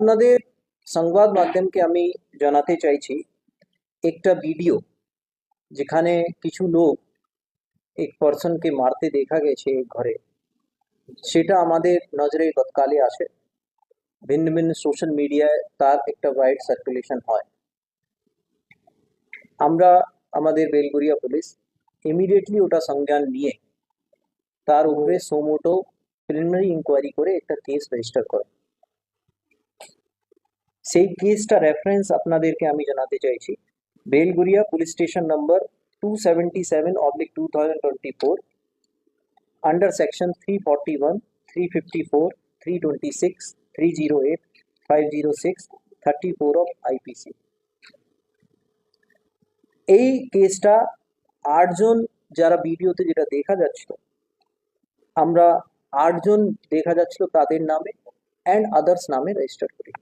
আপনাদের সংবাদ মাধ্যমকে আমি জানাতে চাইছি একটা ভিডিও যেখানে কিছু লোক এক পার্সনকে মারতে দেখা গেছে ঘরে। সেটা আমাদের নজরে গতকালে আসে। ভিন্ন ভিন্ন সোশ্যাল মিডিয়ায় তার একটা ওয়াইড সার্কুলেশন হয়। আমরা আমাদের বেলগুড়িয়া পুলিশ ইমিডিয়েটলি ওটা সংজ্ঞান নিয়ে তার উপরে সোমোটো প্রিলিমিনারি ইনকোয়ারি করে একটা কেস রেজিস্টার করে। সেই কেসটা রেফারেন্স আপনাদেরকে আমি জানাতে চাইছি Belgharia police station number two seventy seven oblique two thousand twenty four under section 341, 354, 326, 308, 506, 34 of IPC. এই কেসটা আটজন যারা ভিডিওতে যেটা দেখা যাচ্ছিল আমরা আটজন দেখা যাচ্ছিল তাদের নামে অ্যান্ড আদার্স নামে রেজিস্টার করি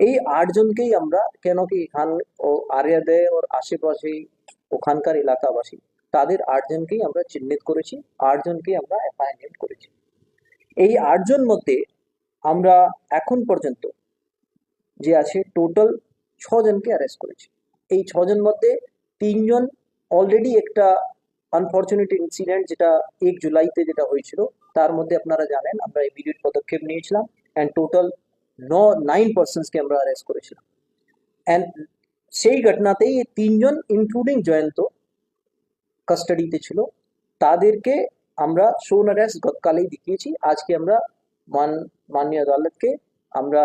এই আটজনকেই আমরা কেন কি এখান ও আরিয়াদে ওর আশেপাশে ওখানকার এলাকাবাসী, তাদের আটজনকেই আমরা চিহ্নিত করেছি আটজনকে আমরা অ্যাপয়েন্টমেন্ট করেছি। এই আটজন মধ্যে আমরা এখন পর্যন্ত যে আছে টোটাল ছজনকে অ্যারেস্ট করেছি। এই ছজন মধ্যে তিনজন অলরেডি একটা আনফর্চুনেট ইনসিডেন্ট যেটা এক জুলাইতে যেটা হয়েছিল, তার মধ্যে আপনারা জানেন, আমরা ইমিডিয়েট পদক্ষেপ নিয়েছিলাম। অ্যান্ড টোটাল ন নাইন পার্সনসকে আমরা অ্যারেস্ট করেছিলাম অ্যান্ড সেই ঘটনাতেই এই তিনজন ইনক্লুডিং জয়ন্ত কাস্টাডিতে ছিল। তাদেরকে আমরা শোন অ্যারেস্ট গতকালেই দেখিয়েছি। আজকে আমরা মান, মাননীয় আদালতকে আমরা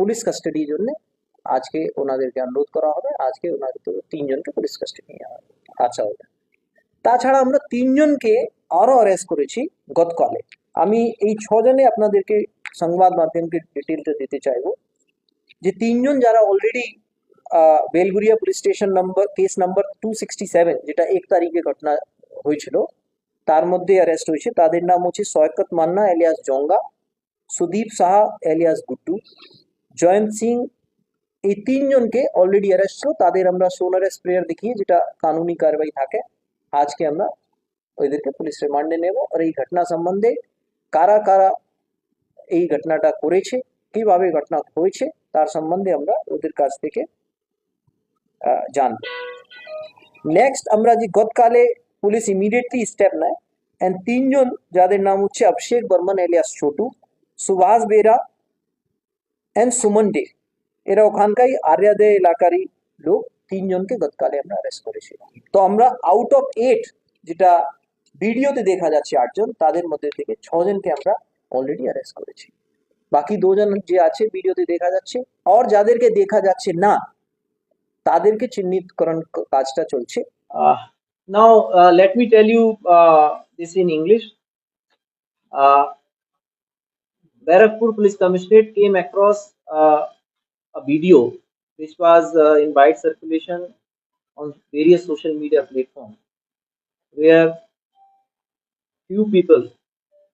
পুলিশ কাস্টাডির জন্য আজকে ওনাদেরকে অনুরোধ করা হবে। আজকে ওনাদের তিনজনকে পুলিশ কাস্টাডি আচ্ছা হবে। তাছাড়া আমরা তিনজনকে আরও অ্যারেস্ট করেছি গতকালে। আমি এই ছজনে আপনাদেরকে সংবাদ মাধ্যমকে ডিটেলটা দিতে চাইবো যে তিনজন যারা already Belgharia police station number case number two sixty seven যেটা এক তারিখে ঘটনা হয়েছিল তার মধ্যে অ্যারেস্ট হয়েছে তাদের নাম হচ্ছে সৈকত মান্না এলিয়াস জঙ্গা সুদীপ সাহা এলিয়াস গুড্ডু জয়ন্ত সিং এই তিনজনকে অলরেডি অ্যারেস্ট ছিল তাদের আমরা সোন অ্যারেস্ট প্রেয়ার দেখিয়ে যেটা কানুনি কারবাই থাকে আজকে আমরা ওইদেরকে পুলিশ রিমান্ডে নেব আর এই ঘটনা সম্বন্ধে কারা কারা এই ঘটনাটা করেছে কিভাবে ঘটনা হয়েছে তার সম্বন্ধে আমরা ওদের কাছ থেকে আহ, জানবো নেক্সট আমরা যে গতকালে পুলিশ ইমিডিয়েটলি স্টেপ নেয় অ্যান্ড তিনজন যাদের নাম হচ্ছে অভিষেক Barman alias Chhotu Subhash Bera and Suman day এরা ওখানকারই আর্যাদে এলাকারই লোক তিনজনকে গতকালে আমরা অ্যারেস্ট করেছি তো আমরা আউট অফ এইট যেটা ভিডিওতে দেখা যাচ্ছে আটজন তাদের মধ্যে থেকে ছজনকে আমরা অলরেডি অ্যারেস্ট করেছি বাকি দুজন যে আছে ভিডিওতে দেখা যাচ্ছে আর যাদেরকে দেখা যাচ্ছে না তাদেরকে চিহ্নিতকরণ কাজটা চলছে Uh, now, uh, let me tell you uh, this in English. Uh, Barakpur Police Commissionerate came across uh, a video which was uh, in wide circulation on various social media platforms where few people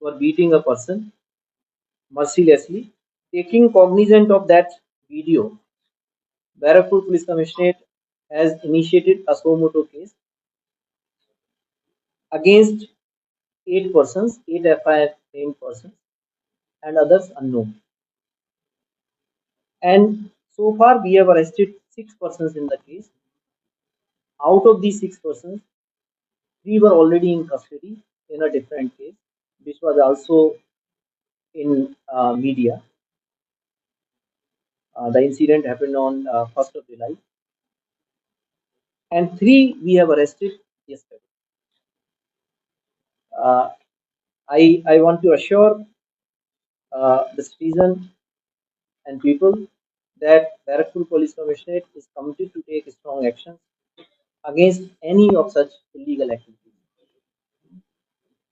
were beating a person mercilessly. Taking cognizant of that video, Barakpur Police Commissionerate has initiated a suo moto case against eight persons, eight FIR named persons, and others unknown. And so far, we have arrested six persons in the case. Out of these six persons, three were already in custody in a different case, which was also in uh, media. Uh, the incident happened on uh, 1st of July. And three we have arrested yesterday. Uh, I, I want to assure uh, the citizen and people that Barakpur Police Commissionerate is committed to take strong action against any of such illegal activities.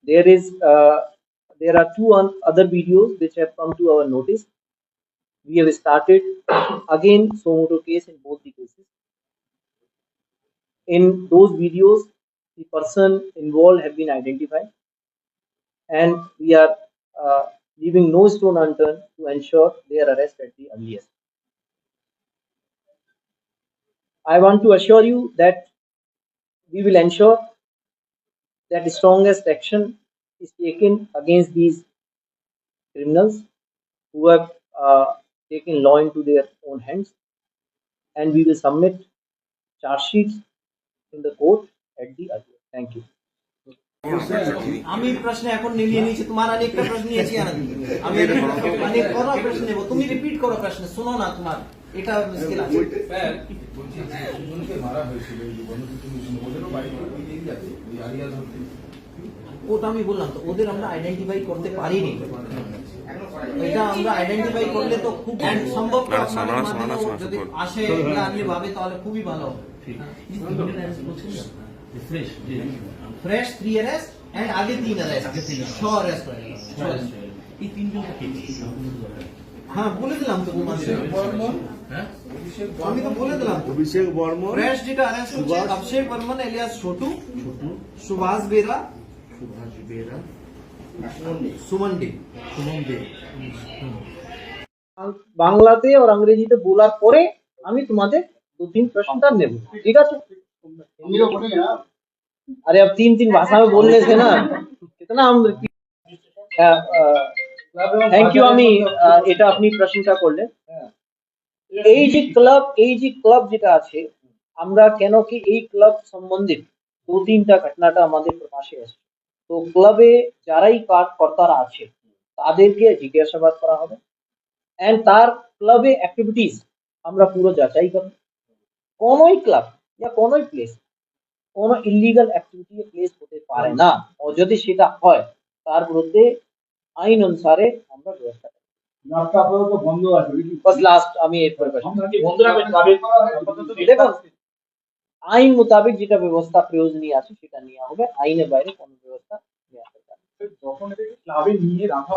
There is uh, there are two other videos which have come to our notice. We have started again Somoto case in both the cases. In those videos, the person involved have been identified, and we are uh, leaving no stone unturned to ensure their arrest at the earliest. I want to assure you that we will ensure that the strongest action is taken against these criminals who have uh, taken law into their own hands, and we will submit charge sheets in the court at the earliest. Thank you. আমি প্রশ্ন এখন নিয়ে নিয়েছি তোমার অনেকটা প্রশ্ন নিয়েছি আর আমি অনেক বড় প্রশ্ন নেবো তুমি রিপিট করো প্রশ্ন শোনো না তোমার এটা মুশকিল আছে ওটা আমি বললাম তো ওদের আমরা আইডেন্টিফাই করতে পারিনি এটা আমরা আইডেন্টিফাই করলে তো খুব সম্ভব যদি আসে আপনি ভাবে তাহলে খুবই ভালো ফ্রেশ থ্রি অ্যারেস্ট এন্ড আগে তিন অ্যারেস্ট ছ অ্যারেস্ট এই তিনজনটা কে হ্যাঁ বলে দিলাম তো হ্যাঁ? আমি তো বলে দিলাম অভিষেক বর্মন যেটা অভিষেক বর্মন এলিয়াস ছোটু ছোটু। সুভাষ বেরা সুভাষ বেরা। বাংলাতে আর ইংরেজিতে বলার পরে আমি তোমাদের দু তিন প্রশ্নটা নেব। ঠিক আছে? আরে তিন তিন ভাষা বললে না बोलने থ্যাংক ইউ আমি এটা আপনি প্রশংসা করলেন। এই যে ক্লাব এই যে ক্লাব যেটা আছে আমরা কেন কি এই ক্লাব সম্বন্ধে দু তিনটা ঘটনাটা আমাদের প্রকাশে আসছে তো ক্লাবে যারাই কর্তারা আছে তাদেরকে জিজ্ঞাসাবাদ করা হবে। অ্যান্ড তার ক্লাবে অ্যাক্টিভিটিস আমরা পুরো যাচাই করব। কোনোই ক্লাব বা কোনোই প্লেস কোনো ইলিগাল অ্যাক্টিভিটি প্লেস হতে পারে না। ও যদি সেটা হয় তার বিরুদ্ধে আইন অনুসারে আমরা ব্যবস্থা নেব রাস্তা আপাতত বন্ধ আছে নাকি? বাস লাস্ট আমি এরপর বন্ধ রাখবেন দেখুন আইন মোতাবেক যেটা ব্যবস্থা প্রয়োজনীয় আছে সেটা নেওয়া হবে আইনের বাইরে কোনো ব্যবস্থা নেওয়া হবে না। যখন এটাকে ক্লাবে নিয়ে রাখা